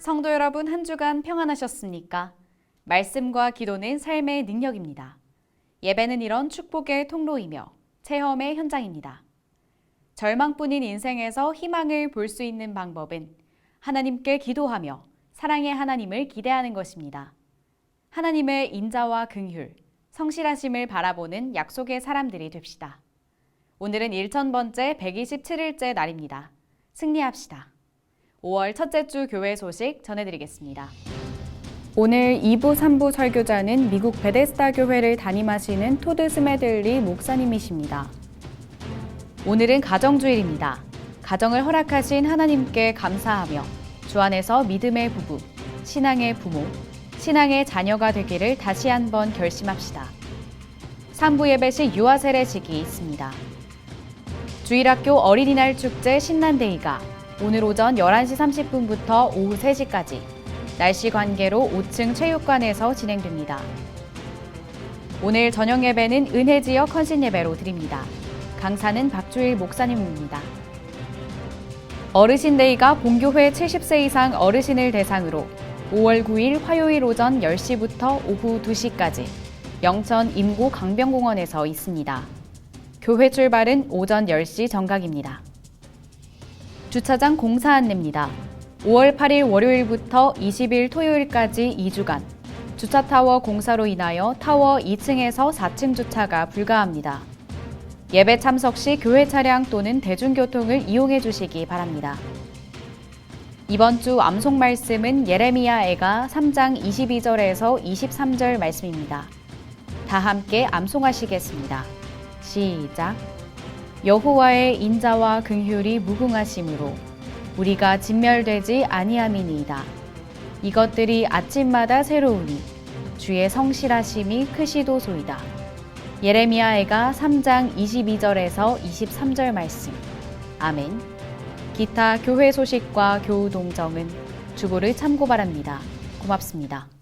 성도 여러분 한 주간 평안하셨습니까? 말씀과 기도는 삶의 능력입니다. 예배는 이런 축복의 통로이며 체험의 현장입니다. 절망뿐인 인생에서 희망을 볼 수 있는 방법은 하나님께 기도하며 사랑의 하나님을 기대하는 것입니다. 하나님의 인자와 긍휼, 성실하심을 바라보는 약속의 사람들이 됩시다. 오늘은 1000번째 127일째 날입니다. 승리합시다. 5월 첫째 주 교회 소식 전해드리겠습니다. 오늘 2부, 3부 설교자는 미국 베데스다 교회를 담임하시는 토드 스메들리 목사님이십니다. 오늘은 가정주일입니다. 가정을 허락하신 하나님께 감사하며 주 안에서 믿음의 부부, 신앙의 부모, 신앙의 자녀가 되기를 다시 한번 결심합시다. 3부 예배 시 유아 세례식이 있습니다. 주일학교 어린이날 축제 신난데이가 오늘 오전 11시 30분부터 오후 3시까지 날씨 관계로 5층 체육관에서 진행됩니다. 오늘 저녁 예배는 은혜 지역 헌신 예배로 드립니다. 강사는 박주일 목사님입니다. 어르신 데이가 본교회 70세 이상 어르신을 대상으로 5월 9일 화요일 오전 10시부터 오후 2시까지 영천 임고 강변공원에서 있습니다. 교회 출발은 오전 10시 정각입니다. 주차장 공사 안내입니다. 5월 8일 월요일부터 20일 토요일까지 2주간 주차타워 공사로 인하여 타워 2층에서 4층 주차가 불가합니다. 예배 참석 시 교회 차량 또는 대중교통을 이용해 주시기 바랍니다. 이번 주 암송 말씀은 예레미야 애가 3장 22절에서 23절 말씀입니다. 다 함께 암송하시겠습니다. 시작. 여호와의 인자와 긍휼이 무궁하심으로 우리가 진멸되지 아니함이니이다. 이것들이 아침마다 새로우니 주의 성실하심이 크시도소이다. 예레미야애가 3장 22절에서 23절 말씀. 아멘. 기타 교회 소식과 교우 동정은 주보를 참고 바랍니다. 고맙습니다.